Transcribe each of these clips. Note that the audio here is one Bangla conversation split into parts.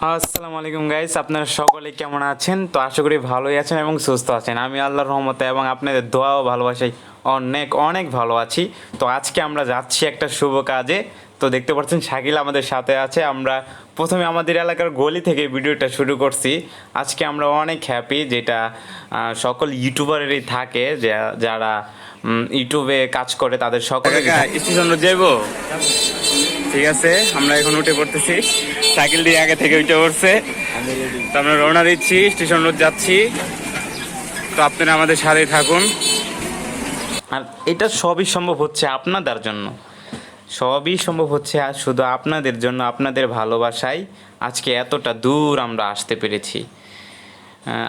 আসসালামু আলাইকুম গাইস আপনারা সকলে কেমন আছেন? তো আশা করি ভালোই আছেন এবং সুস্থ আছেন। আমি আল্লাহর রহমতে এবং আপনাদের দোয়া ও ভালোবাসাই অনেক অনেক ভালো আছি। তো আজকে আমরা যাচ্ছি একটা শুভ কাজে। তো দেখতে পাচ্ছেন শাকিল আমাদের সাথে আছে। আমরা প্রথমে আমাদের এলাকার গলি থেকে ভিডিওটা শুরু করছি। আজকে আমরা অনেক হ্যাপি যেটা সকল ইউটিউবারেরই থাকে যা- যারা ইউটিউবে কাজ করে তাদের সকলে স্টেশন যাইবো। ঠিক আছে, আমরা এখন উঠে পড়তেছি। সাইকেল দিয়ে আগে থেকে উঠে পড়ছে। তো আমরা রওনা দিচ্ছি, স্টেশন রোড যাচ্ছি। তো আপনারা আমাদের সাথেই থাকুন। আর এটা সবই সম্ভব হচ্ছে আপনাদের জন্য। সবই সম্ভব হচ্ছে আর শুধু আপনাদের জন্য, আপনাদের ভালোবাসায় আজকে এতটা দূর আমরা আসতে পেরেছি।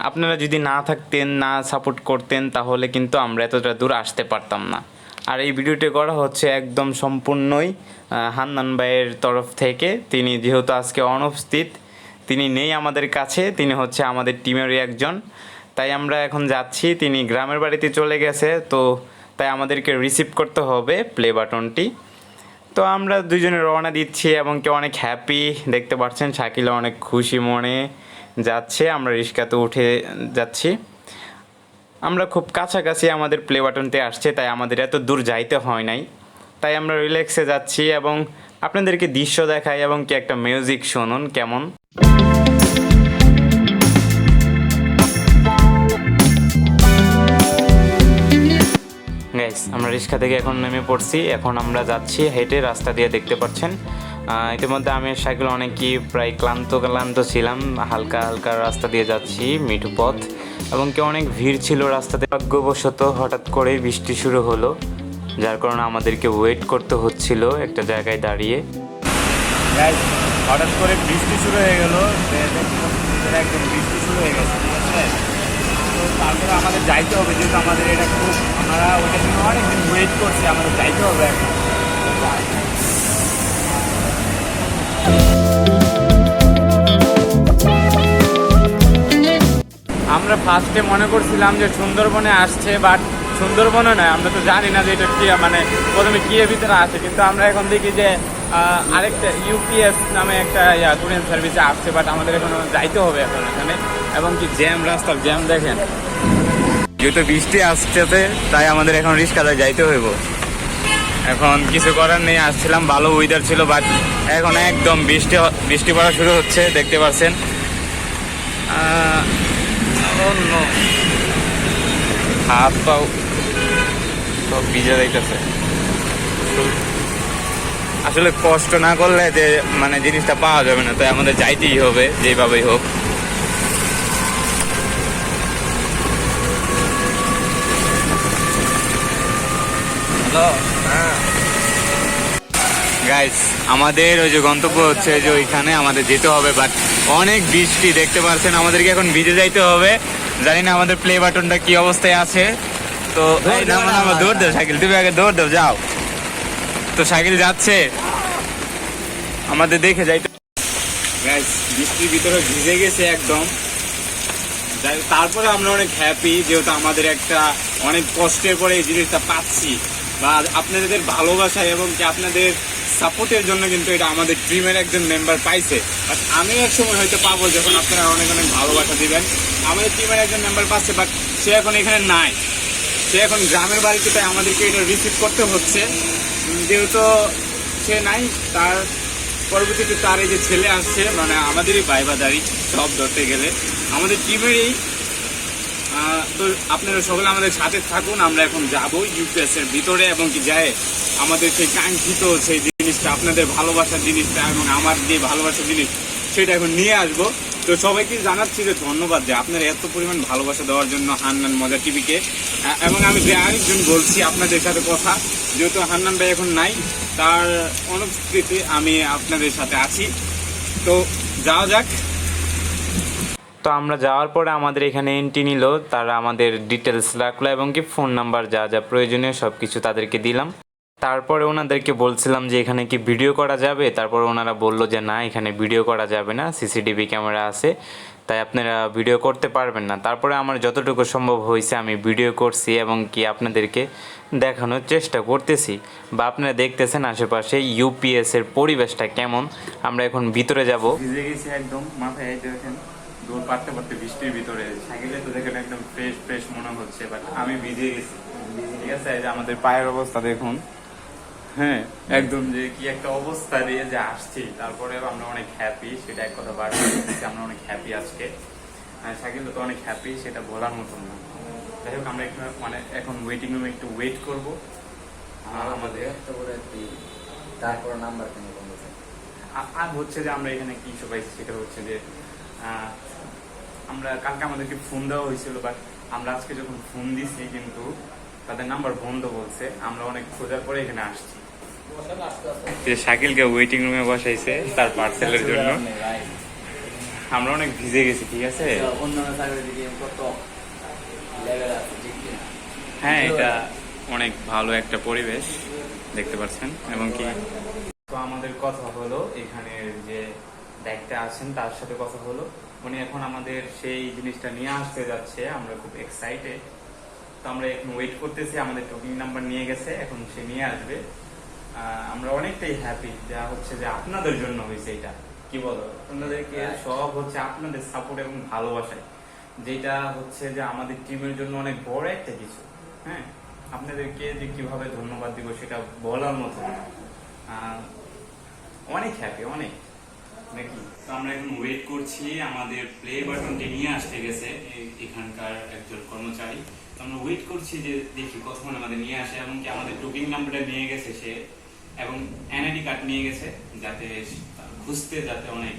আপনারা যদি না থাকতেন, না সাপোর্ট করতেন, তাহলে কিন্তু আমরা এতটা দূর আসতে পারতাম না। আর এই ভিডিওটি করা হচ্ছে একদম সম্পূর্ণই হান্নান ভাইয়ের তরফ থেকে। তিনি যেহেতু আজকে অনুপস্থিত, তিনি নেই আমাদের কাছে, তিনি হচ্ছে আমাদের টিমেরই একজন। তাই আমরা এখন যাচ্ছি, তিনি গ্রামের বাড়িতে চলে গেছে, তো তাই আমাদেরকে রিসিভ করতে হবে প্লে বাটনটি। তো আমরা দুজনে রওনা দিচ্ছি এবং কেউ অনেক হ্যাপি দেখতে পাচ্ছেন, শাকিলা অনেক খুশি মনে যাচ্ছে। আমরা রিক্সাতে উঠে যাচ্ছি। আমরা খুব কাছাকাছি আমাদের প্লে বাটনতে আসছে, তাই আমাদের এত দূর যাইতে হয় নাই। তাই আমরা রিল্যাক্সে যাচ্ছি এবং আপনাদেরকে দৃশ্য দেখাই এবং কি একটা মিউজিক শুনুন, কেমন? গাইস আমরা রিক্সা থেকে এখন নেমে পড়ছি। এখন আমরা যাচ্ছি হেঁটে, রাস্তা দিয়ে দেখতে পাচ্ছেন ইতিমধ্যে আমি সাইকেল অনেকই প্রায় ক্লান্ত ক্লান্ত ছিলাম। হালকা হালকা রাস্তা দিয়ে যাচ্ছি, মিঠু পথ, এবং কি অনেক ভিড় ছিল রাস্তাতে। ভাগ্যবশত হঠাৎ করে বৃষ্টি শুরু হলো, যার কারণে আমাদেরকে ওয়েট করতে হচ্ছিল একটা জায়গায় দাঁড়িয়ে। হঠাৎ করে বৃষ্টি শুরু হয়ে গেল একদম বৃষ্টি শুরু হয়ে গেছে, ঠিক আছে? তো তারপরে আমাদের যাইতে হবে, যেহেতু আমাদের এটা খুব আমরা ওইটার জন্য অনেকদিন ওয়েট করছি, আমাদের যাইতে হবে এখন। আমরা ফার্স্টে মনে করছিলাম যে সুন্দরবনে আসছে বাট সুন্দরবনে নয়, আমরা তো জানি না যে এটা কি মানে প্রথমে কি ভিতরে আসে কিন্তু আমরা এখন দেখি যে আরেকটা ইউপিএস নামে একটা কুরিয়ান সার্ভিসে আসছে বাট আমাদের এখন যাইতে হবে এখন এখানে, এবং কি জ্যাম রাস্তার জ্যাম দেখেন। যেহেতু বৃষ্টি আসছে তাই আমাদের এখন রিক্সাতে যাইতে হইব। এখন কিছু করার নেই, আসছিলাম, ভালো ওয়েদার ছিল বাট এখন একদম বৃষ্টি বৃষ্টি পড়া শুরু হচ্ছে, দেখতে পাচ্ছেন। অন্য হাত পাও সব ভিজে যাইতেছে। আসলে কষ্ট না করলে যে মানে জিনিসটা পাওয়া যাবে না তাই আমাদের যাইতেই হবে, যেভাবেই হোক। হ্যালো? গাইস আমাদের ওই যে গন্তব্য হচ্ছে যে ওইখানে আমাদের যেতে হবে বাট অনেক বৃষ্টি দেখতে পাচ্ছেন আমাদেরকে এখন ভিজে যাইতে হবে। জানি না আমাদের প্লে বাটনটা কি অবস্থায় আছে। তো দৌড় দাও সাইকেল তুমি আগে দৌড় দাও যাও। তো সাইকেল যাচ্ছে। আমাদের দেখে যাইতে গাইস বৃষ্টির ভিতরে ভিজে গেছে একদম। তারপরে আমরা অনেক হ্যাপি যেহেতু আমাদের একটা অনেক কষ্টের পরে এই জিনিসটা পাচ্ছি। বা আপনাদের ভালোবাসা এবং কি আপনাদের সাপোর্টের জন্য কিন্তু এটা আমাদের ড্রিমের একজন মেম্বার পাইছে। বাট আমি এক সময় হয়তো পাবো যখন আপনারা অনেক অনেক ভালোবাসা দিবেন। আমাদের টিমের একজন মেম্বার পাচ্ছে বাট সে এখন এখানে নাই। সে এখন গ্রামের বাড়িতে, তাই আমাদেরকে এটা রিসিভ করতে হচ্ছে। যেহেতু সে নাই, তার পরবর্তীতে তার এই যে ছেলে আসছে মানে আমাদেরই বাইবাদারি সব ধরতে গেলে। আমাদের টিমেরই তো আপনারা সকলে আমাদের সাথে থাকুন, আমরা এখন যাব ইউপিএস এর ভিতরে, এবং কি যায়, আমাদের সেই কাঙ্ক্ষিত সেই জিনিসটা, আপনাদের ভালোবাসার জিনিসটা এবং আমার যে ভালোবাসার জিনিস, সেটা এখন নিয়ে আসব। তো সবাইকে জানাচ্ছি যে ধন্যবাদ যে আপনারা এত পরিমাণ ভালোবাসা দেওয়ার জন্য হান্নান মজা টিভিকে। এবং আমি যে আরেকজন বলছি, আপনাদের সাথে কথা, যেহেতু হান্নান ভাই এখন নাই, তার অনুপস্থিতিতে আমি আপনাদের সাথে আছি। তো যাওয়া যাক। তো আমরা যাওয়ার পরে আমাদের এখানে এন্ট্রি নিল, তারা আমাদের ডিটেলস রাখল এবং কি ফোন নাম্বার যা যা প্রয়োজনীয় সব কিছু তাদেরকে দিলাম। তারপরে ওনাদেরকে বলছিলাম যে এখানে কি ভিডিও করা যাবে? তারপরে ওনারা বলল যে না এখানে ভিডিও করা যাবে না সিসিটিভি ক্যামেরা আছে তাই আপনারা ভিডিও করতে পারবেন না। তারপরে আমার যতটুকু সম্ভব হয়েছে আমি ভিডিও করছি এবং কি আপনাদেরকে দেখানোর চেষ্টা করতেছি। বা আপনারা দেখতেছেন আশেপাশে ইউপিএস এর পরিবেশটা কেমন। আমরা এখন ভিতরে যাব। ভিজে গেছি একদম মাথায় দেখেন দৌড় পারতে পারতে বৃষ্টির ভিতরে। সাইকেলে তো দেখেন একদম ফ্রেশ ফ্রেশ মনে হচ্ছে বাট আমি ভিজে গেছি। ঠিক আছে আমাদের পায়ের অবস্থা দেখুন। হ্যাঁ। একদম যে কি একটা অবস্থা দিয়ে যে আসছি তারপরে আমরা অনেক হ্যাপি সেটা এক কথা বার আমরা অনেক হ্যাপি আজকে। আর শাকিল তো অনেক হ্যাপি সেটা বলার মতন না। যাই হোক আমরা একটু মানে এখন ওয়েটিং রুমে একটু ওয়েট করব। আমাদের তারপর নাম্বার কেন বন্ধু আর হচ্ছে যে আমরা এখানে কি সবাই সেটা হচ্ছে যে আহ, আমরা কালকে আমাদেরকে ফোন দেওয়া হয়েছিল বাট আমরা আজকে যখন ফোন দিছি কিন্তু তাদের নাম্বার বন্ধ বলছে আমরা অনেক খোঁজার পরে এখানে আসছি। শাকিলকে ওয়েটিং রুমে বসাইছে তার পার্সেলের জন্য। আমরা অনেক ভিজে গেছি ঠিক আছে? না? হ্যাঁ এটা অনেক ভালো একটা পরিবেশ দেখতে পাচ্ছেন এবং কি? তো আমাদের কথা হলো এখানের যে দায়িত্বে আছেন তার সাথে কথা হলো। উনি এখন আমাদের সেই জিনিসটা নিয়ে আসতে যাচ্ছে আমরা খুব এক্সাইটেড তো আমরা এখন ওয়েট করতেছি আমাদের টুকিং নাম্বার নিয়ে গেছে এখন সে নিয়ে আসবে। আমরা অনেকটাই হ্যাপি যা হচ্ছে যে আপনাদের জন্য হয়েছে এটা। কি বলো? আপনাদেরকে সব হচ্ছে আপনাদের সাপোর্ট এবং ভালোবাসায় যেটা হচ্ছে যে আমাদের টিমের জন্য অনেক বড় একটা কিছু। হ্যাঁ? আপনাদেরকে যে কীভাবে ধন্যবাদ দিব সেটা বলার মতো অনেক হ্যাপি অনেক। নাকি? তো আমরা এখন ওয়েট করছি আমাদের প্লে বাটনটি নিয়ে আসতে গেছে এখানকার একজন কর্মচারী। আমরা ওয়েট করছি যে দেখি কতক্ষণ আমাদের নিয়ে আসে এমনকি আমাদের টুকিং নাম্বারটা নিয়ে গেছে সে। এবং এনআইডি কার্ড নিয়ে গেছে যাতে খুঁজতে যাতে অনেক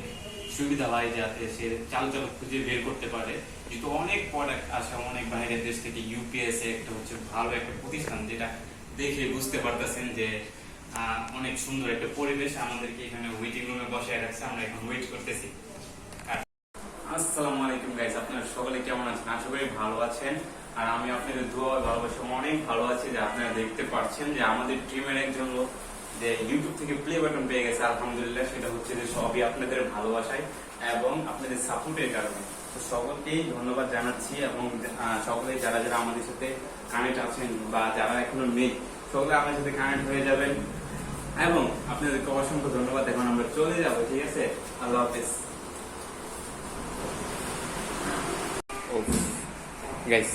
সুবিধা হয়, যাতে সে চাল চাল খুঁজে বের করতে পারে। যেহেতু অনেক প্রোডাক্ট আসে অনেক বাইরের দেশ থেকে ইউপিএস একটা হচ্ছে ভালো একটা প্রতিষ্ঠান, যেটা দেখে বুঝতে পারতেছেন যে অনেক সুন্দর একটা পরিবেশ আমাদেরকে এখানে ওয়েটিং রুমে বসায় রাখছে, আমরা এখন ওয়েট করতেছি। আসসালামু আলাইকুম গাইস আপনারা সকলে কেমন আছেন? আশা করি ভালো আছেন। আর আমি আপনাদের দোয়া ভালোবাসা অনেক ভালো আছি, যে আপনারা দেখতে পাচ্ছেন যে আমাদের টিমের একজন লোক যে ইউটিউব থেকে প্লে বাটন পেয়ে গেছে, আলহামদুলিল্লাহ, সেটা হচ্ছে যে সবই আপনাদের ভালোবাসায় এবং আপনাদের সাপোর্টের কারণে। তো সকলকেই ধন্যবাদ জানাচ্ছি এবং সকলে যারা যারা আমাদের সাথে কানেক্ট আছেন বা যারা এখনও নেই, সকলে আমাদের সাথে কানেক্ট হয়ে যাবেন। এবং আপনাদেরকে অসংখ্য ধন্যবাদ। এখন আমরা চলে যাব, ঠিক আছে? আল্লাহ হাফিজ। গাইস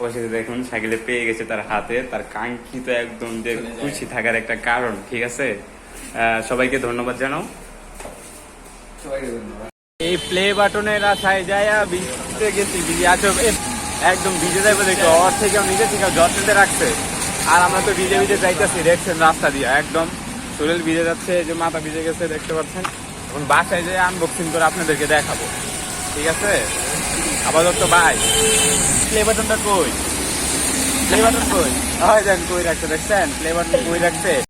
অবশ্যই দেখুন সাইকেলে পেয়ে গেছে তার হাতে তার কাঙ্ক্ষিত একদম যে খুশি থাকার একটা কারণ ঠিক আছে? সবাইকে ধন্যবাদ জানাও। এই প্লে বাটনের আশায় যায় ভিজতে গেছি ভিজে আছো একদম ভিজে যাইবো দেখো ওর থেকে নিজে থেকে যত্নতে রাখছে। আর আমরা তো ভিজে ভিজে যাইতেছি দেখছেন রাস্তা দিয়ে একদম শরীর ভিজে যাচ্ছে যে মাথা ভিজে গেছে দেখতে পাচ্ছেন? এখন বাসায় যেয়ে আনবক্সিং করে আপনাদেরকে দেখাবো ঠিক আছে? আপাতত বাই। প্লে বাটনটা কই? প্লে বাটন কই? হয় দেন, কই রাখছে, দেখছেন? প্লে বাটন কই রাখছে?